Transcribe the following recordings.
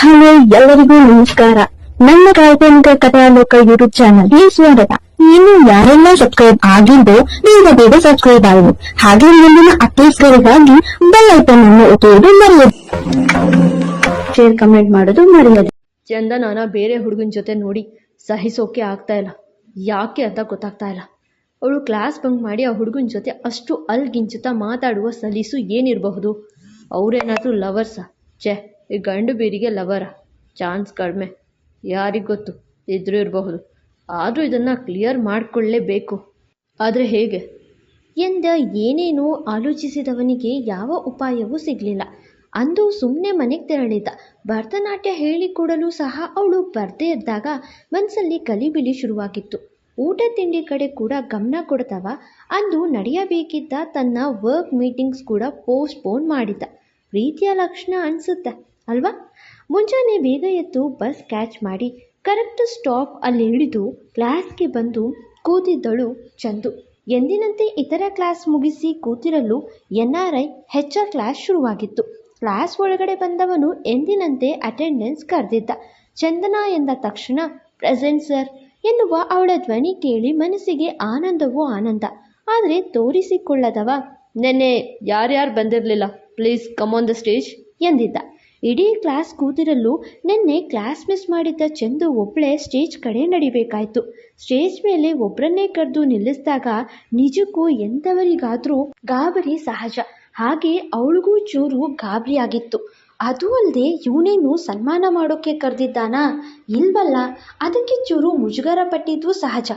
Hello ಎಲ್ಲರಿಗೂ ನಮಸ್ಕಾರ. ನನ್ನ ಕಾಲ್ಪನಿಕ ಕಥಾಲೋಕ ಯೂಟ್ಯೂಬ್ ಚಾನಲ್ಗೆ ಸ್ವಾಗತ. ನೀನು ಯಾರೆಲ್ಲ ಸಬ್ಸ್ಕ್ರೈಬ್ ಆಗಿದ್ದು ಬೇಗ ಬೇಗ ಸಬ್ಸ್ಕ್ರೈಬ್ ಆಗಿ. ಹಾಗೆ ಮುಂದಿನ ಅಪ್ಡೇಟ್ಸ್ಗಳಿಗಾಗಿ ಬೆಲ್ ಐಕನ್ ಅನ್ನು ಒತ್ತುವುದು ಮರೆಯದು. ಶೇರ್ ಕಮೆಂಟ್ ಮಾಡೋದು ಮರೆಯದು. ಚಂದನನ ಬೇರೆ ಹುಡುಗನ ಜೊತೆ ನೋಡಿ ಸಹಿಸೋಕೆ ಆಗ್ತಾ ಇಲ್ಲ. ಯಾಕೆ ಅಂತ ಗೊತ್ತಾಗ್ತಾ ಇಲ್ಲ. ಅವಳು ಕ್ಲಾಸ್ ಬಂಕ್ ಮಾಡಿ ಆ ಹುಡುಗನ ಜೊತೆ ಅಷ್ಟು ಅಲ್ಗಿಂಚುತ್ತಾ ಮಾತಾಡುವ ಸಲೀಸು ಏನಿರಬಹುದು? ಅವರೇನಾದರೂ ಲವರ್ಸಾ ಛೇ ಈ ಗಂಡು ಬೀರಿಗೆ ಲವರ. ಚಾನ್ಸ್ ಕಡಿಮೆ. ಯಾರಿಗೆ ಗೊತ್ತು? ಇದ್ರೂ ಇರಬಹುದು. ಆದರೂ ಇದನ್ನು ಕ್ಲಿಯರ್ ಮಾಡಿಕೊಳ್ಳೇಬೇಕು. ಆದರೆ ಹೇಗೆ? ಎಂದ ಏನೇನೋ ಆಲೋಚಿಸಿದವನಿಗೆ ಯಾವ ಉಪಾಯವೂ ಸಿಗಲಿಲ್ಲ. ಅಂದು ಸುಮ್ಮನೆ ಮನೆಗೆ ತೆರಳಿದ್ದ. ಭರತನಾಟ್ಯ ಹೇಳಿಕೊಡಲು ಸಹ ಅವಳು ಬರ್ದೇ ಇದ್ದಾಗ ಮನಸ್ಸಲ್ಲಿ ಕಲಿಬಿಲಿ ಶುರುವಾಗಿತ್ತು. ಊಟ ತಿಂಡಿ ಕಡೆ ಕೂಡ ಗಮನ ಕೊಡ್ತಾವ. ಅಂದು ನಡೆಯಬೇಕಿದ್ದ ತನ್ನ ವರ್ಕ್ ಮೀಟಿಂಗ್ಸ್ ಕೂಡ ಪೋಸ್ಟ್ಪೋನ್ ಮಾಡಿದ್ದ. ಪ್ರೀತಿಯ ಲಕ್ಷಣ ಅನಿಸುತ್ತೆ. ಅಲ್ವಾ? ಮುಂಜಾನೆ ಬೇಗ ಎದ್ದು ಬಸ್ ಕ್ಯಾಚ್ ಮಾಡಿ ಕರೆಕ್ಟ್ ಸ್ಟಾಪ್ ಅಲ್ಲಿ ಇಳಿದು ಕ್ಲಾಸ್ಗೆ ಬಂದು ಕೂತಿದ್ದಳು ಚಂದು. ಎಂದಿನಂತೆ ಇತರ ಕ್ಲಾಸ್ ಮುಗಿಸಿ ಕೂತಿರಲು N R I H R class ಶುರುವಾಗಿತ್ತು. Class ಒಳಗಡೆ ಬಂದವನು ಎಂದಿನಂತೆ ಅಟೆಂಡೆನ್ಸ್ ಕರೆದಿದ್ದ. ಚಂದನಾ ಎಂದ ತಕ್ಷಣ ಪ್ರೆಸೆಂಟ್ ಸರ್ ಎನ್ನುವ ಅವಳ ಧ್ವನಿ ಕೇಳಿ ಮನಸ್ಸಿಗೆ ಆನಂದವೂ ಆನಂದ. ಆದರೆ ತೋರಿಸಿಕೊಳ್ಳದವ, ನೆನ್ನೆ ಯಾರ್ಯಾರು ಬಂದಿರಲಿಲ್ಲ? Please come on the stage ಎಂದಿದ್ದ. ಇಡೀ ಕ್ಲಾಸ್ ಕೂತಿರಲು ನಿನ್ನೆ ಕ್ಲಾಸ್ ಮಿಸ್ ಮಾಡಿದ್ದ ಚಂದು ಒಬ್ಬಳೇ ಸ್ಟೇಜ್ ಕಡೆ ನಡಿಬೇಕಾಯ್ತು. ಸ್ಟೇಜ್ ಮೇಲೆ ಒಬ್ಬರನ್ನೇ ಕರೆದು ನಿಲ್ಲಿಸಿದಾಗ ನಿಜಕ್ಕೂ ಎಂಥವರಿಗಾದರೂ ಗಾಬರಿ ಸಹಜ. ಹಾಗೆ ಅವಳಿಗೂ ಚೂರು ಗಾಬರಿಯಾಗಿತ್ತು. ಅದು ಅಲ್ಲದೆ ಇವನೇನು ಸನ್ಮಾನ ಮಾಡೋಕ್ಕೆ ಕರೆದಿದ್ದಾನಾ? ಇಲ್ವಲ್ಲ, ಅದಕ್ಕೆ ಚೂರು ಮುಜುಗರ ಪಟ್ಟಿದ್ದು ಸಹಜ.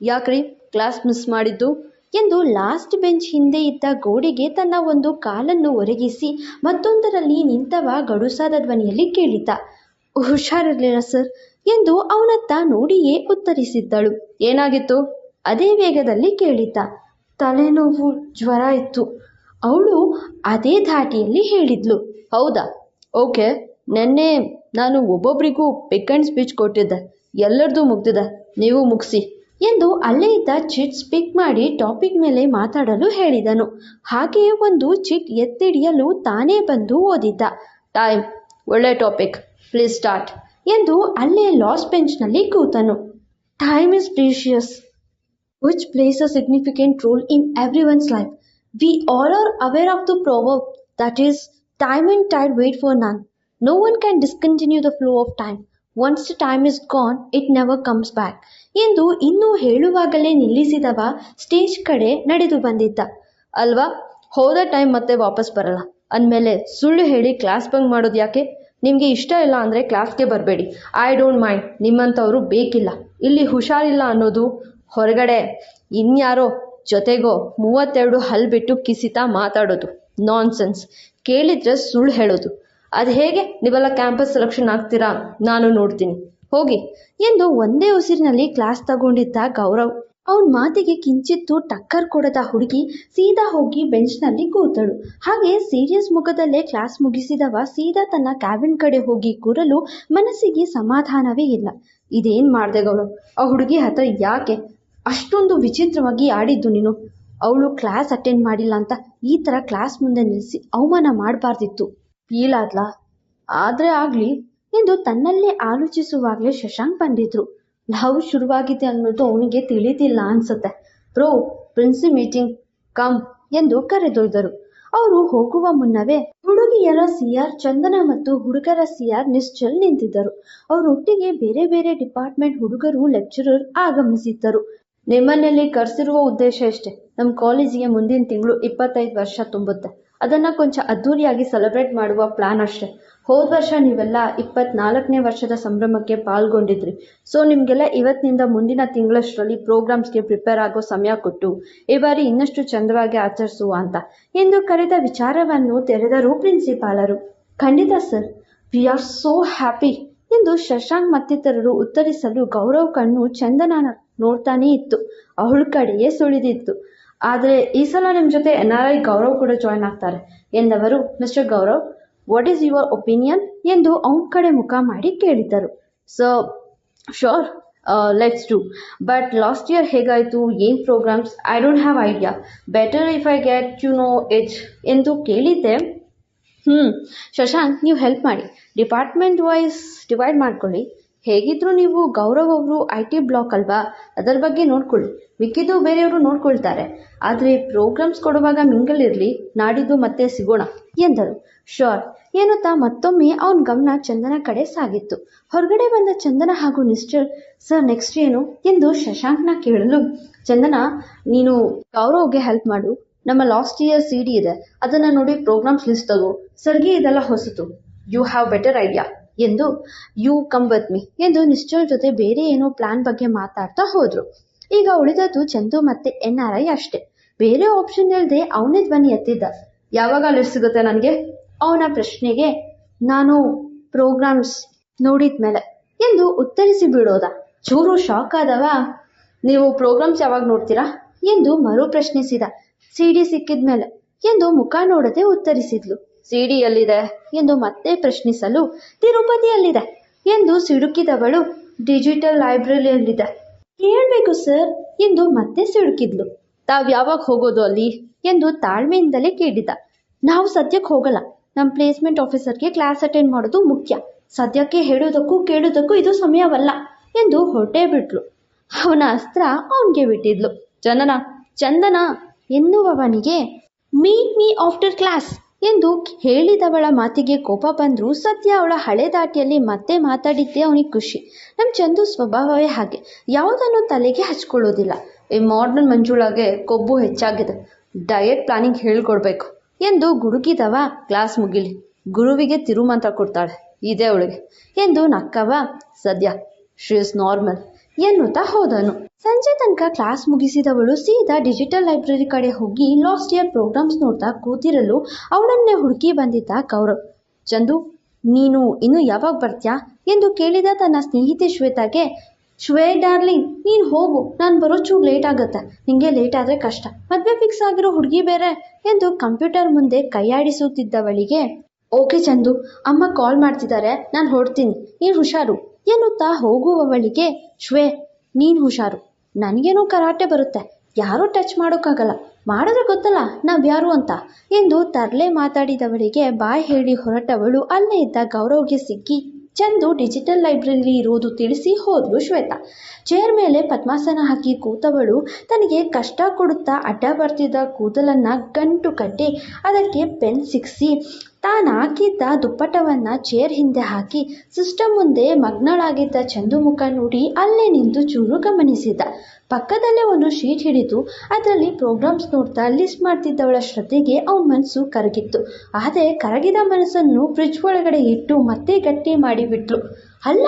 ಯಾಕ್ರಿ ಕ್ಲಾಸ್ ಮಿಸ್ ಮಾಡಿದ್ದು? ಎಂದು ಲಾಸ್ಟ್ ಬೆಂಚ್ ಹಿಂದೆ ಇದ್ದ ಗೋಡೆಗೆ ತನ್ನ ಒಂದು ಕಾಲನ್ನು ಒರಗಿಸಿ ಮತ್ತೊಂದರಲ್ಲಿ ನಿಂತವ ಗಡುಸಾದ ಧ್ವನಿಯಲ್ಲಿ ಕೇಳಿದ್ದ ಹುಷಾರಿರ್ಲಿಲ್ಲ ಸರ್ ಎಂದು ಅವನತ್ತ ನೋಡಿಯೇ ಉತ್ತರಿಸಿದ್ದಳು. ಏನಾಗಿತ್ತು? ಅದೇ ವೇಗದಲ್ಲಿ ಕೇಳಿದ್ದ ತಲೆನೋವು, ಜ್ವರ ಇತ್ತು. ಅವಳು ಅದೇ ಧಾಟಿಯಲ್ಲಿ ಹೇಳಿದ್ಲು, ಹೌದಾ? ಓಕೆ, ನೆನ್ನೆ ನಾನು ಒಬ್ಬೊಬ್ಬರಿಗೂ ಪಿಕ್ ಆ್ಯಂಡ್ ಸ್ಪೀಚ್ ಕೊಟ್ಟಿದ್ದೆ, ಎಲ್ಲರದು ಮುಗ್ದಿದೆ, ನೀವು ಮುಗಿಸಿ. ಎಂದು ಅಲ್ಲೇ ಇದ್ದ ಚಿಟ್ಸ್ ಪಿಕ್ ಮಾಡಿ ಟಾಪಿಕ್ ಮೇಲೆ ಮಾತಾಡಲು ಹೇಳಿದನು. ಹಾಗೆಯೇ ಒಂದು ಚಿಟ್ ಎತ್ತಿಡಿಯಲು ತಾನೇ ಬಂದು ಓದಿದ್ದ. ಟೈಮ್, ಒಳ್ಳೆ ಟಾಪಿಕ್, ಪ್ಲೀಸ್ ಸ್ಟಾರ್ಟ್ ಎಂದು ಅಲ್ಲೇ ಲಾಸ್ ಬೆಂಚ್ನಲ್ಲಿ ಕೂತನು. Time is precious plays a significant role in every one's life. We all are aware of the proverb, that is time in tide wait for none. No one can discontinue the flow of time. Once the time is gone it never comes back ಎಂದು ಇನ್ನೂ ಹೇಳುವಾಗಲೇ ನಿಲ್ಲಿಸಿದವ stage ಕಡೆ ನಡೆದು ಬಂದಿದ್ದ. ಅಲ್ವಾ? ಹೋದ time ಮತ್ತೆ ವಾಪಸ್ ಬರಲ್ಲ. ಅಂದಮೇಲೆ ಸುಳ್ಳು ಹೇಳಿ ಕ್ಲಾಸ್ ಬಂಕ್ ಮಾಡೋದು ಯಾಕೆ? ನಿಮಗೆ ಇಷ್ಟ ಇಲ್ಲ ಅಂದರೆ ಕ್ಲಾಸ್ಗೆ ಬರಬೇಡಿ. ಐ ಡೋಂಟ್ ಮೈಂಡ್ ನಿಮ್ಮಂಥವ್ರು ಬೇಕಿಲ್ಲ. ಇಲ್ಲಿ ಹುಷಾರಿಲ್ಲ ಅನ್ನೋದು ಹೊರಗಡೆ. ಇನ್ಯಾರೋ ಜೊತೆಗೋ ಮೂವತ್ತೆರಡು ಹಲ್ ಬಿಟ್ಟು ಕಿಸಿತಾ ಮಾತಾಡೋದು. ನಾನ್ಸೆನ್ಸ್ ಕೇಳಿದ್ರೆ ಸುಳ್ಳು ಹೇಳೋದು. ಅದು ಹೇಗೆ ನೀವೆಲ್ಲ ಕ್ಯಾಂಪಸ್ ಸೆಲೆಕ್ಷನ್ ಆಗ್ತೀರಾ ನಾನು ನೋಡ್ತೀನಿ. ಹೋಗಿ. ಎಂದು ಒಂದೇ ಉಸಿರಿನಲ್ಲಿ ಕ್ಲಾಸ್ ತಗೊಂಡಿದ್ದ ಗೌರವ್. ಅವನ ಮಾತಿಗೆ ಕಿಂಚಿತ್ತು ಟಕ್ಕರ್ ಕೊಡದ ಹುಡುಗಿ ಸೀದಾ ಹೋಗಿ ಬೆಂಚ್ನಲ್ಲಿ ಕೂತಳು. ಹಾಗೆ ಸೀರಿಯಸ್ ಮುಖದಲ್ಲೇ ಕ್ಲಾಸ್ ಮುಗಿಸಿದವ ಸೀದಾ ತನ್ನ ಕ್ಯಾಬಿನ್ ಕಡೆ ಹೋಗಿ ಕೂರಲು ಮನಸ್ಸಿಗೆ ಸಮಾಧಾನವೇ ಇಲ್ಲ. ಇದೇನ್ ಮಾಡ್ದೆ ಗೌರವ್? ಆ ಹುಡುಗಿ ಹತ್ರ ಯಾಕೆ ಅಷ್ಟೊಂದು ವಿಚಿತ್ರವಾಗಿ ಆಡಿದ್ದು ನೀನು? ಅವಳು ಕ್ಲಾಸ್ ಅಟೆಂಡ್ ಮಾಡಿಲ್ಲ ಅಂತ ಈ ಥರ ಕ್ಲಾಸ್ ಮುಂದೆ ನಿಲ್ಲಿಸಿ ಅವಮಾನ ಮಾಡಬಾರ್ದಿತ್ತು. ಫೀಲ್ ಆದ್ಲಾ ಆದ್ರೆ ಆಗಲಿ ಎಂದು ತನ್ನಲ್ಲೇ ಆಲೋಚಿಸುವಾಗಲೇ ಶಶಾಂಕ್ ಬಂದಿದ್ರು. ಲವ್ ಶುರುವಾಗಿದೆ ಅನ್ನೋದು ಅವನಿಗೆ ತಿಳಿದಿಲ್ಲ ಅನ್ಸುತ್ತೆ. ಬ್ರೋ ಪ್ರಿನ್ಸಿ ಮೀಟಿಂಗ್, ಕಮ್, ಎಂದು ಕರೆದೊಯ್ದರು. ಅವರು ಹೋಗುವ ಮುನ್ನವೇ ಹುಡುಗಿಯರ ಸಿಆರ್ ಚಂದನ ಮತ್ತು ಹುಡುಗರ ಸಿಆರ್ ನಿಶ್ಚಲ್ ನಿಂತಿದ್ದರು. ಅವರೊಟ್ಟಿಗೆ ಬೇರೆ ಬೇರೆ ಡಿಪಾರ್ಟ್ಮೆಂಟ್ ಹುಡುಗರು ಲೆಕ್ಚರರ್ ಆಗಮಿಸಿದ್ದರು. ನಿಮ್ಮನ್ನಲ್ಲಿ ಕರೆಸಿರುವ ಉದ್ದೇಶ ಎಷ್ಟೇ. ನಮ್ಮ ಕಾಲೇಜಿಗೆ ಮುಂದಿನ ತಿಂಗಳು ಇಪ್ಪತ್ತೈದು ವರ್ಷ ತುಂಬುತ್ತೆ. ಅದನ್ನು ಕೊಂಚ ಅದ್ಧೂರಿಯಾಗಿ ಸೆಲೆಬ್ರೇಟ್ ಮಾಡುವ ಪ್ಲಾನ್ ಅಷ್ಟೇ. ಹೋದ ವರ್ಷ ನೀವೆಲ್ಲ ಇಪ್ಪತ್ನಾಲ್ಕನೇ ವರ್ಷದ ಸಂಭ್ರಮಕ್ಕೆ ಪಾಲ್ಗೊಂಡಿದ್ರಿ. ಸೊ ನಿಮಗೆಲ್ಲ ಇವತ್ತಿನಿಂದ ಮುಂದಿನ ತಿಂಗಳಷ್ಟರಲ್ಲಿ ಪ್ರೋಗ್ರಾಮ್ಸ್ಗೆ ಪ್ರಿಪೇರ್ ಆಗೋ ಸಮಯ ಕೊಟ್ಟು, ಈ ಬಾರಿ ಇನ್ನಷ್ಟು ಚಂದವಾಗಿ ಆಚರಿಸುವ ಅಂತ. ಎಂದು ಕರೆದ ವಿಚಾರವನ್ನು ತೆರೆದರು ಪ್ರಿನ್ಸಿಪಾಲರು ಖಂಡಿತ sir we are so happy ಎಂದು ಶಶಾಂಕ್ ಮತ್ತಿತರರು ಉತ್ತರಿಸಲು ಗೌರವ್ ಕಣ್ಣು ಚಂದನ ನೋಡ್ತಾನೇ ಇತ್ತು. ಅವಳ ಕಡೆಯೇ ಸುಳಿದಿತ್ತು. ಆದರೆ ಈ ಸಲ ನಿಮ್ಮ ಜೊತೆ ಎನ್ ಆರ್ ಐ ಗೌರವ್ ಕೂಡ ಜಾಯ್ನ್ ಆಗ್ತಾರೆ ಎಂದವರು mister Gaurav what is your opinion ಎಂದು ಅವನ ಕಡೆ ಮುಖ ಮಾಡಿ ಕೇಳಿದ್ದರು. So sure let's do but last year ಹೇಗಾಯಿತು? ಏನು programmes I don't have idea better if I get you know it ಎಂದು ಕೇಳಿದ್ದೆ. ಹ್ಞೂ ಶಶಾಂಕ್, ನೀವು ಹೆಲ್ಪ್ ಮಾಡಿ. ಡಿಪಾರ್ಟ್ಮೆಂಟ್ ವೈಸ್ ಡಿವೈಡ್ ಮಾಡ್ಕೊಳ್ಳಿ. ಹೇಗಿದ್ದರೂ ನೀವು ಗೌರವ್ ಅವರು ಐ ಟಿ ಬ್ಲಾಕ್ ಅಲ್ವಾ? ಅದರ ಬಗ್ಗೆ ನೋಡ್ಕೊಳ್ಳಿ. ಮಿಕ್ಕಿದ್ದು ಬೇರೆಯವರು ನೋಡ್ಕೊಳ್ತಾರೆ. ಆದರೆ ಪ್ರೋಗ್ರಾಮ್ಸ್ ಕೊಡುವಾಗ ಮಿಂಗಲ್ ಇರಲಿ, ನಾಡಿದ್ದು ಮತ್ತೆ ಸಿಗೋಣ ಎಂದರು. ಶೋರ್ ಎನ್ನುತ್ತಾ ಮತ್ತೊಮ್ಮೆ ಅವನ ಗಮನ ಚಂದನ ಕಡೆ ಸಾಗಿತ್ತು. ಹೊರಗಡೆ ಬಂದ ಚಂದನ ಹಾಗೂ ನಿಶ್ಚಲ್, ಸರ್ ನೆಕ್ಸ್ಟ್ ಏನು? ಎಂದು ಶಶಾಂಕ್ನ ಕೇಳಲು, ಚಂದನ, ನೀನು ಗೌರವ್ಗೆ ಹೆಲ್ಪ್ ಮಾಡು. ನಮ್ಮ ಲಾಸ್ಟ್ ಇಯರ್ ಸಿ ಡಿ ಇದೆ. ಅದನ್ನು ನೋಡಿ ಪ್ರೋಗ್ರಾಮ್ಸ್ ಲಿಸ್ಟ್ ತಗೋ. ಸರ್ಗೆ ಇದೆಲ್ಲ ಹೊಸತು. ಯು ಹ್ಯಾವ್ ಬೆಟರ್ ಐಡಿಯಾ ಎಂದು ಯು ಕಮ್ ವಿತ್ ಮಿ ಎಂದು ನಿಶ್ಚಲ್ ಜೊತೆ ಬೇರೆ ಏನೋ ಪ್ಲಾನ್ ಬಗ್ಗೆ ಮಾತಾಡ್ತಾ ಹೋದ್ರು. ಈಗ ಉಳಿದದ್ದು ಚಂದು ಮತ್ತೆ ಎನ್ ಆರ್ ಐ ಅಷ್ಟೇ. ಬೇರೆ ಆಪ್ಷನ್ ಇಲ್ಲದೆ ಅವನೇ ಧ್ವನಿ ಎತ್ತಿದ್ದ. ಯಾವಾಗ ಲಿಸ್ಟ್ ಸಿಗುತ್ತೆ ನನಗೆ? ಅವನ ಪ್ರಶ್ನೆಗೆ ನಾನು ಪ್ರೋಗ್ರಾಮ್ಸ್ ನೋಡಿದ ಮೇಲೆ ಎಂದು ಉತ್ತರಿಸಿ ಬಿಡೋದ. ಚೂರು ಶಾಕ್ ಆದವ. ನೀವು ಪ್ರೋಗ್ರಾಮ್ಸ್ ಯಾವಾಗ ನೋಡ್ತೀರಾ? ಎಂದು ಮರು ಪ್ರಶ್ನಿಸಿದ. ಸಿ ಡಿ ಸಿಕ್ಕಿದ್ಮೇಲೆ ಎಂದು ಮುಖ ನೋಡದೆ ಉತ್ತರಿಸಿದ್ಲು. ಸಿ ಡಿ ಎಲ್ಲಿದೆ ಎಂದು ಮತ್ತೆ ಪ್ರಶ್ನಿಸಲು ತಿರುಪತಿಯಲ್ಲಿದೆ ಎಂದು ಸಿಡುಕಿದವಳು ಡಿಜಿಟಲ್ ಲೈಬ್ರರಿಯಲ್ಲಿದೆ. ಹೇಳ್ಬೇಕು ಸರ್ ಎಂದು ಮತ್ತೆ ಸಿಡುಕಿದ್ಲು. ತಾವ್ ಯಾವಾಗ ಹೋಗೋದು ಅಲ್ಲಿ? ಎಂದು ತಾಳ್ಮೆಯಿಂದಲೇ ಕೇಳಿದ. ನಾವು ಸದ್ಯಕ್ಕೆ ಹೋಗಲ್ಲ. ನಮ್ಮ ಪ್ಲೇಸ್ಮೆಂಟ್ ಆಫೀಸರ್ಗೆ ಕ್ಲಾಸ್ ಅಟೆಂಡ್ ಮಾಡೋದು ಮುಖ್ಯ. ಸದ್ಯಕ್ಕೆ ಹೇಳೋದಕ್ಕೂ ಕೇಳೋದಕ್ಕೂ ಇದು ಸಮಯವಲ್ಲ ಎಂದು ಹೊಟ್ಟೆ ಬಿಟ್ಲು. ಅವನ ಅಸ್ತ್ರ ಅವನಿಗೆ ಬಿಟ್ಟಿದ್ಲು. ಚಂದನ ಚಂದನ ಎನ್ನುವವನಿಗೆ ಮೀಟ್ ಮೀ ಆಫ್ಟರ್ ಕ್ಲಾಸ್ ಎಂದು ಹೇಳಿದವಳ ಮಾತಿಗೆ ಕೋಪ ಬಂದರೂ ಸದ್ಯ ಅವಳ ಹಳೆ ದಾಟಿಯಲ್ಲಿ ಮತ್ತೆ ಮಾತಾಡಿದ್ದೇ ಅವನಿಗೆ ಖುಷಿ. ನಮ್ಮ ಚಂದು ಸ್ವಭಾವವೇ ಹಾಗೆ. ಯಾವುದನ್ನು ತಲೆಗೆ ಹಚ್ಕೊಳ್ಳೋದಿಲ್ಲ. ಈ ಮಾಡರ್ನ್ ಮಂಜುಳಾಗೆ ಕೊಬ್ಬು ಹೆಚ್ಚಾಗಿದೆ. ಡಯಟ್ ಪ್ಲಾನಿಂಗ್ ಹೇಳ್ಕೊಡ್ಬೇಕು ಎಂದು ಗುಡುಗಿದವ ಕ್ಲಾಸ್ ಮುಗಿಲಿ. ಗುರುವಿಗೆ ತಿರುಮಂತ್ರ ಕೊಡ್ತಾಳೆ. ಇದೇ ಅವಳಿಗೆ ಎಂದು ನಕ್ಕವ ಸದ್ಯ. ಶಿ ಇಸ್ ನಾರ್ಮಲ್ ಎನ್ನುತ್ತಾ ಹೋದನು. ಸಂಜೆ ತನಕ ಕ್ಲಾಸ್ ಮುಗಿಸಿದವಳು ಸೀದಾ ಡಿಜಿಟಲ್ ಲೈಬ್ರರಿ ಕಡೆ ಹೋಗಿ ಲಾಸ್ಟ್ ಇಯರ್ ಪ್ರೋಗ್ರಾಮ್ಸ್ ನೋಡ್ತಾ ಕೂತಿರಲು ಅವಳನ್ನೇ ಹುಡುಕಿ ಬಂದಿದ್ದ ಗೌರವ್. ಚಂದು, ನೀನು ಇನ್ನು ಯಾವಾಗ ಬರ್ತ್ಯಾ? ಎಂದು ಕೇಳಿದ ತನ್ನ ಸ್ನೇಹಿತೆ ಶ್ವೇತಾಗೆ, ಶ್ವೇ ಡಾರ್ಲಿಂಗ್, ನೀನು ಹೋಗು, ನಾನು ಬರೋ ಚೂರು ಲೇಟ್ ಆಗುತ್ತೆ. ನಿಂಗೆ ಲೇಟ್ ಆದರೆ ಕಷ್ಟ. ಮದುವೆ ಫಿಕ್ಸ್ ಆಗಿರೋ ಹುಡುಗಿ ಬೇರೆ ಎಂದು ಕಂಪ್ಯೂಟರ್ ಮುಂದೆ ಕೈಯಾಡಿಸುತ್ತಿದ್ದವಳಿಗೆ, ಓಕೆ ಚಂದು, ಅಮ್ಮ ಕಾಲ್ ಮಾಡ್ತಿದ್ದಾರೆ ನಾನು ಹೊಡ್ತೀನಿ ನೀನು ಹುಷಾರು. ಎನ್ನುತ್ತಾ ಹೋಗುವವಳಿಗೆ, ಶ್ವೇ, ನೀನು ಹುಷಾರು. ನನಗೇನೋ ಕರಾಟೆ ಬರುತ್ತೆ. ಯಾರೂ ಟಚ್ ಮಾಡೋಕ್ಕಾಗಲ್ಲ. ಮಾಡಿದ್ರೆ ಗೊತ್ತಲ್ಲ, ನಾವ್ಯಾರು ಅಂತ. ಎಂದು ತರಲೆ ಮಾತಾಡಿದವಳಿಗೆ ಬಾಯ್ ಹೇಳಿ ಹೊರಟವಳು. ಅಲ್ಲೇ ಇದ್ದ ಗೌರವ್ಗೆ ಸಿಕ್ಕಿ ಚಂದು ಡಿಜಿಟಲ್ ಲೈಬ್ರರಿ ಇರೋದು ತಿಳಿಸಿ ಹೋದ್ಲು ಶ್ವೇತಾ. ಚೇರ್ ಮೇಲೆ ಪದ್ಮಾಸನ ಹಾಕಿ ಕೂತವಳು. ತನಗೆ ಕಷ್ಟ ಕೊಡುತ್ತಾ ಅಡ್ಡ ಬರ್ತಿದ್ದ ಕೂದಲನ್ನ ಗಂಟು ಕಟ್ಟಿ ಅದಕ್ಕೆ ಪೆನ್ ಸಿಕ್ಕಿಸಿ ತಾನು ಹಾಕಿದ್ದ ದುಪ್ಪಟವನ್ನ ಚೇರ್ ಹಿಂದೆ ಹಾಕಿ ಸಿಸ್ಟಮ್ ಮುಂದೆ ಮಗ್ನಳಾಗಿದ್ದ ಚಂದು ಮುಖ ನೋಡಿ ಅಲ್ಲೇ ನಿಂತು ಚೂರು ಗಮನಿಸಿದ. ಪಕ್ಕದಲ್ಲೇ ಒಂದು ಶೀಟ್ ಹಿಡಿದು ಅದರಲ್ಲಿ ಪ್ರೋಗ್ರಾಮ್ಸ್ ನೋಡ್ತಾ ಲಿಸ್ಟ್ ಮಾಡ್ತಿದ್ದವಳ ಶ್ರದ್ಧೆಗೆ ಅವನ ಮನಸ್ಸು ಕರಗಿತ್ತು. ಆದರೆ ಕರಗಿದ ಮನಸ್ಸನ್ನು ಫ್ರಿಜ್ ಒಳಗಡೆ ಇಟ್ಟು ಮತ್ತೆ ಗಟ್ಟಿ ಮಾಡಿಬಿಟ್ಲು. ಅಲ್ಲ,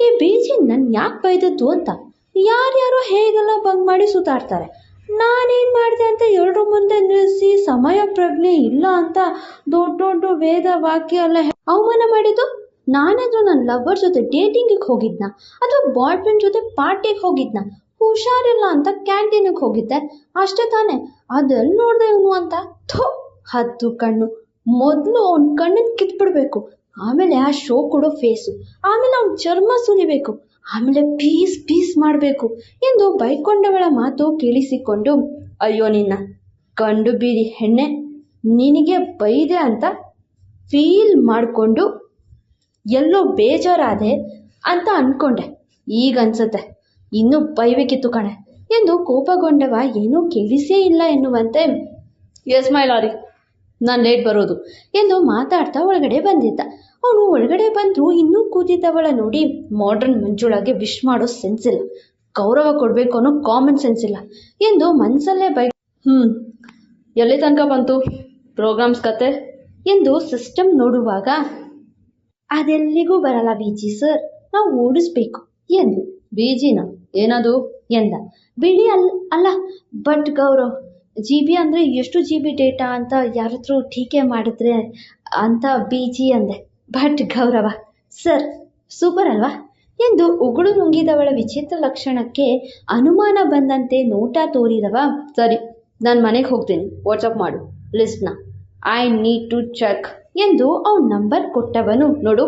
ಈ ಬೀಜಿ ನನ್ನ ಯಾಕೆ ಬೈದದ್ದು? ಅಂತ. ಯಾರ್ಯಾರೋ ಹೇಗೆಲ್ಲ ಬಂಗ್ ಮಾಡಿ ಸುತ್ತಾಡ್ತಾರೆ. ನಾನೇನು ಮಾಡಿದೆ ಅಂತ ಎಲ್ಲರೂ ಮುಂದೆ ನಿಲ್ಲಿಸಿ ಸಮಯ ಪ್ರಜ್ಞೆ ಇಲ್ಲ ಅಂತ ದೊಡ್ಡ ದೊಡ್ಡ ವೇದ ವಾಕ್ಯ ಎಲ್ಲ ಅವಮಾನ ಮಾಡಿದ್ದು? ನಾನಾದ್ರೂ ನನ್ನ ಲವರ್ ಜೊತೆ ಡೇಟಿಂಗಿಗೆ ಹೋಗಿದ್ನ? ಅಥವಾ ಬಾಯ್ ಫ್ರೆಂಡ್ ಜೊತೆ ಪಾರ್ಟಿಗೆ ಹೋಗಿದ್ನ? ಹುಷಾರಿಲ್ಲ ಅಂತ ಕ್ಯಾಂಟೀನಿಗೆ ಹೋಗಿದ್ದೆ. ಅಷ್ಟೇ ತಾನೇ. ಅದೆಲ್ಲ ನೋಡಿದೆ ಇವನು ಅಂತ? ಥೋ, ಹತ್ತು ಕಣ್ಣು. ಮೊದಲು ಅವ್ನ ಕಣ್ಣನ್ನು ಕಿತ್ಬಿಡ್ಬೇಕು. ಆಮೇಲೆ ಆ ಶೋ ಕೊಡೋ ಫೇಸು ಆಮೇಲೆ ಅವ್ನ ಚರ್ಮ ಸುಲಿಬೇಕು. ಆಮೇಲೆ ಪೀಸ್ ಪೀಸ್ ಮಾಡಬೇಕು. ಎಂದು ಬೈಕೊಂಡವಳ ಮಾತು ಕೇಳಿಸಿಕೊಂಡು, ಅಯ್ಯೋ ನಿನ್ನ ಕಂಡು ಬೀದಿ ಹೆಣ್ಣೆ, ನಿನಗೆ ಬೈದೆ ಅಂತ ಫೀಲ್ ಮಾಡಿಕೊಂಡು ಎಲ್ಲೋ ಬೇಜಾರಾದೆ ಅಂತ ಅನ್ಕೊಂಡೆ. ಈಗ ಅನ್ಸುತ್ತೆ, ಇನ್ನೂ ಬೈಬೇಕಿತ್ತು ಕಣೆ ಎಂದು ಕೋಪಗೊಂಡವ ಏನೂ ಕೇಳಿಸೇ ಇಲ್ಲ ಎನ್ನುವಂತೆ ಎಸ್ ಮೈ ಲಾರಿ ನಾನು ಲೇಟ್ ಬರೋದು ಎಂದು ಮಾತಾಡ್ತಾ ಒಳಗಡೆ ಬಂದಿದ್ದ. ಅವನು ಒಳಗಡೆ ಬಂದರೂ ಇನ್ನೂ ಕೂತಿದ್ದವಳ ನೋಡಿ ಮಾಡ್ರನ್ ಮಂಜುಳಾಗೆ ವಿಶ್ ಮಾಡೋ ಸೆನ್ಸ್ ಇಲ್ಲ. ಗೌರವ ಕೊಡಬೇಕು ಅನ್ನೋ ಕಾಮನ್ ಸೆನ್ಸ್ ಇಲ್ಲ. ಎಂದು ಮನಸ್ಸಲ್ಲೇ ಬೈ ಹ್ಞೂ ಎಲ್ಲಿ ತನಕ ಬಂತು? ಪ್ರೋಗ್ರಾಮ್ಸ್ ಕತೆ? ಎಂದು ಸಿಸ್ಟಮ್ ನೋಡುವಾಗ, ಅದೆಲ್ಲಿಗೂ ಬರಲ್ಲ ಬೀಜಿ ಸರ್ ನಾವು ಓಡಿಸ್ಬೇಕು ಎಂದು ಬೀಜಿನ ಏನದು? ಎಂದ. ಬಿಳಿ ಅಲ್ ಅಲ್ಲ ಬಟ್ ಗೌರವ್, ಜಿ ಬಿ ಅಂದರೆ ಎಷ್ಟು ಜಿ ಬಿ ಡೇಟಾ ಅಂತ ಯಾರತ್ರ ಟೀಕೆ ಮಾಡಿದ್ರೆ ಅಂತ ಬಿ ಜಿ ಅಂದೆ. ಬಟ್ ಗೌರವ. ಸರ್, ಸೂಪರ್ ಅಲ್ವಾ? ಎಂದು ಉಗುಳು ನುಂಗಿದವಳ ವಿಚಿತ್ರ ಲಕ್ಷಣಕ್ಕೆ ಅನುಮಾನ ಬಂದಂತೆ ನೋಟ ತೋರಿದವ, ಸರಿ, ನಾನು ಮನೆಗೆ ಹೋಗ್ತೀನಿ. ವಾಟ್ಸಪ್ ಮಾಡು, ಲಿಸ್ಟ್ನ. ಐ ನೀಡ್ ಟು ಚೆಕ್ ಎಂದು ಅವನ ನಂಬರ್ ಕೊಟ್ಟವನು. ನೋಡು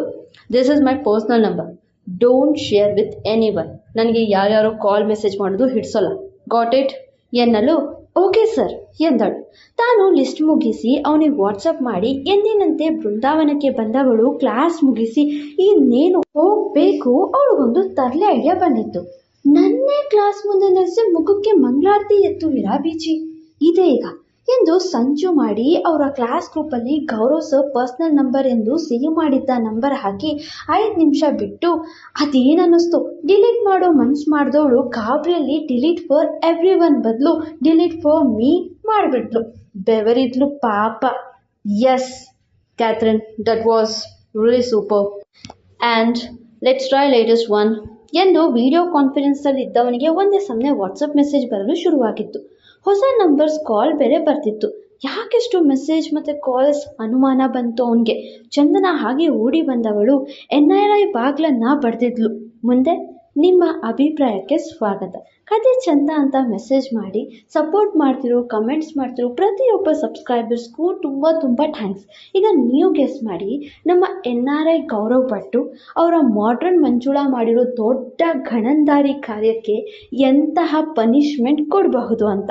this is my personal number don't share with anyone ನನಗೆ ಯಾರ್ಯಾರೋ ಕಾಲ್ ಮೆಸೇಜ್ ಮಾಡೋದು ಹಿಡ್ಸೋಲ್ಲ. ಗಾಟ್ ಇಟ್ ಎನ್ನಲು ಓಕೆ ಸರ್ ಎಂದಳು. ತಾನು ಲಿಸ್ಟ್ ಮುಗಿಸಿ ಅವನಿಗೆ ವಾಟ್ಸಪ್ ಮಾಡಿ, ಎಂದಿನಂತೆ ಬೃಂದಾವನಕ್ಕೆ ಬಂದವಳು, ಕ್ಲಾಸ್ ಮುಗಿಸಿ ಇನ್ನೇನು ಹೋಗ್ಬೇಕು ಅವಳಿಗೊಂದು ತರಲೆ ಐಡಿಯಾ ಬಂದಿತ್ತು. ನನ್ನೇ ಕ್ಲಾಸ್ ಮುಂದೆ ನಡೆಸಿ ಮುಖಕ್ಕೆ ಮಂಗಳಾರತಿ ಎತ್ತುವಿರಾ ಬೀಚಿ? ಇದೇ ಈಗ ಎಂದು ಸಂಚು ಮಾಡಿ ಅವರ ಕ್ಲಾಸ್ ಗ್ರೂಪಲ್ಲಿ ಗೌರವ್ ಸರ್ ಪರ್ಸ್ನಲ್ ನಂಬರ್ ಎಂದು ಸೇವ್ ಮಾಡಿದ್ದ ನಂಬರ್ ಹಾಕಿ ಐದು ನಿಮಿಷ ಬಿಟ್ಟು, ಅದೇನನ್ನಿಸ್ತು? ಡಿಲೀಟ್ ಮಾಡೋ ಮನ್ಸು ಮಾಡಿದವಳು ಗಾಬರಿಯಲ್ಲಿ ಡಿಲೀಟ್ ಫಾರ್ ಎವ್ರಿ ಒನ್ ಬದಲು ಡಿಲೀಟ್ ಫಾರ್ ಮೀ ಮಾಡಿಬಿಟ್ಲು. ಬೆವರಿದ್ಲು ಪಾಪ. Yes Catherine that was really super and let's try latest one ಎಂದು ವಿಡಿಯೋ ಕಾನ್ಫರೆನ್ಸಲ್ಲಿ ಇದ್ದವನಿಗೆ ಒಂದೇ ಸಮನೆ ವಾಟ್ಸಪ್ ಮೆಸೇಜ್ ಬರಲು ಶುರುವಾಗಿತ್ತು. ಹೊಸ ನಂಬರ್ಸ್ ಕಾಲ್ ಬೇರೆ ಬರ್ತಿತ್ತು. ಯಾಕೆಷ್ಟು ಮೆಸೇಜ್ ಮತ್ತು ಕಾಲ್ಸ್ ಅನುಮಾನ ಬಂತು ಅವನಿಗೆ. ಚಂದನ ಹಾಗೆ ಓಡಿ ಬಂದವಳು. ಎನ್ ಆರ್ ಐ ಬಾಗ್ಲನ್ನ ಬಡ್ದಿದ್ಲು. ಮುಂದೆ ನಿಮ್ಮ ಅಭಿಪ್ರಾಯಕ್ಕೆ ಸ್ವಾಗತ. ಕತೆ ಚಂದ ಅಂತ ಮೆಸೇಜ್ ಮಾಡಿ ಸಪೋರ್ಟ್ ಮಾಡ್ತಿರೋ ಕಮೆಂಟ್ಸ್ ಮಾಡ್ತಿರೋ ಪ್ರತಿಯೊಬ್ಬ ಸಬ್ಸ್ಕ್ರೈಬರ್ಸ್ಗೂ ತುಂಬ ತುಂಬ ಥ್ಯಾಂಕ್ಸ್ ಈಗ ನೀವು ಗೆಸ್ ಮಾಡಿ, ನಮ್ಮ N R I Gaurav Bhat ಅವರ ಮಾಡ್ರನ್ ಮಂಜುಳ ಮಾಡಿರೋ ದೊಡ್ಡ ಗಣಂದಾರಿ ಕಾರ್ಯಕ್ಕೆ ಎಂತಹ ಪನಿಷ್ಮೆಂಟ್ ಕೊಡಬಹುದು ಅಂತ.